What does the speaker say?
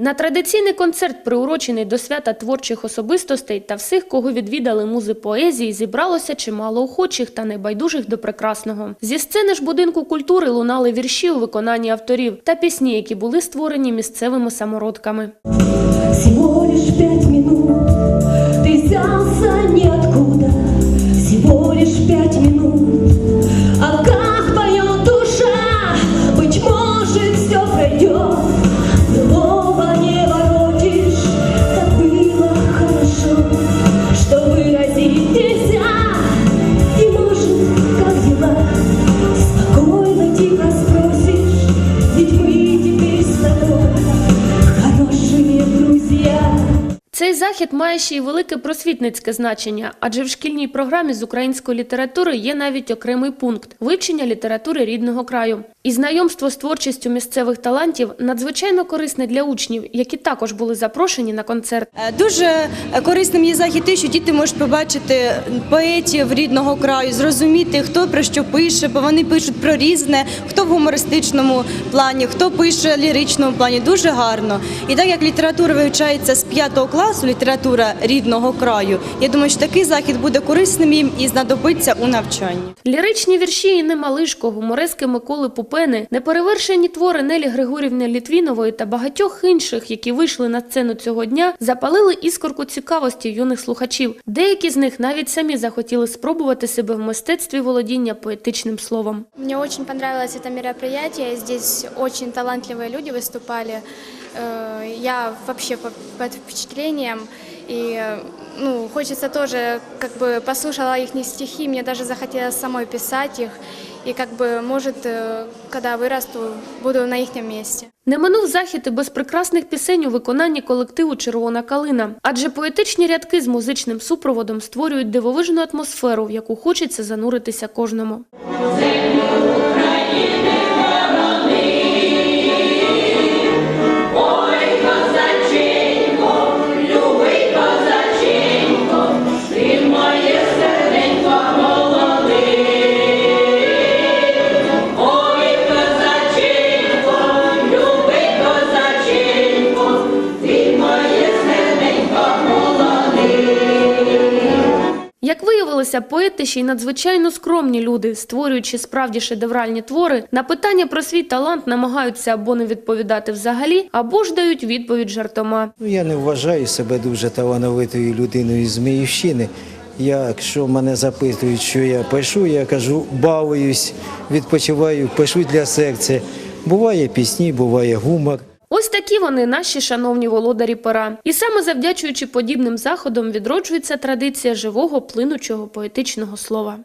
На традиційний концерт, приурочений до свята творчих особистостей та всіх, кого відвідали музи поезії, зібралося чимало охочих та небайдужих до прекрасного. Зі сцени ж будинку культури лунали вірші у виконанні авторів та пісні, які були створені місцевими самородками. Цей захід має ще й велике просвітницьке значення, адже в шкільній програмі з української літератури є навіть окремий пункт вивчення літератури рідного краю. І знайомство з творчістю місцевих талантів надзвичайно корисне для учнів, які також були запрошені на концерт. Е, Дуже корисним є захід, те, що діти можуть побачити поетів рідного краю, зрозуміти, хто про що пише, бо вони пишуть про різне, хто в гумористичному плані, хто пише в ліричному плані. Дуже гарно. І так як література вивчається з 5 класу, література рідного краю, я думаю, що такий захід буде корисним їм і знадобиться у навчанні. Ліричні вірші Інни Малишко, гуморески Миколи Пупени, неперевершені твори Нелі Григорівни Літвінової та багатьох інших, які вийшли на сцену цього дня, запалили іскорку цікавості юних слухачів. Деякі з них навіть самі захотіли спробувати себе в мистецтві володіння поетичним словом. Мне очень понравилось это мероприятие. Здесь очень талантливые люди выступали. Э, Я вообще по- под впечатлением. И э, ну, хочется тоже, как бы послушала их стихи, мне даже захотелось самой писать их. И как бы, может, э, когда вырасту, буду на их месте. Не минув захід і без прекрасних пісень у виконанні колективу Червона калина, адже поетичні рядки з музичним супроводом створюють дивовижну атмосферу, в яку хочеться зануритися кожному. Виявилося, поети ще й надзвичайно скромні люди, створюючи справді шедевральні твори, на питання про свій талант намагаються або не відповідати взагалі, або ж дають відповідь жартома. Ну, я не вважаю себе дуже талановитою людиною з Міївщини. Якщо мене запитують, що я пишу, я кажу, балуюсь, відпочиваю, пишу для серця. Буває пісні, буває гумор. Ось такі вони, наші шановні володарі пера. І саме завдячуючи подібним заходам відроджується традиція живого плинучого поетичного слова.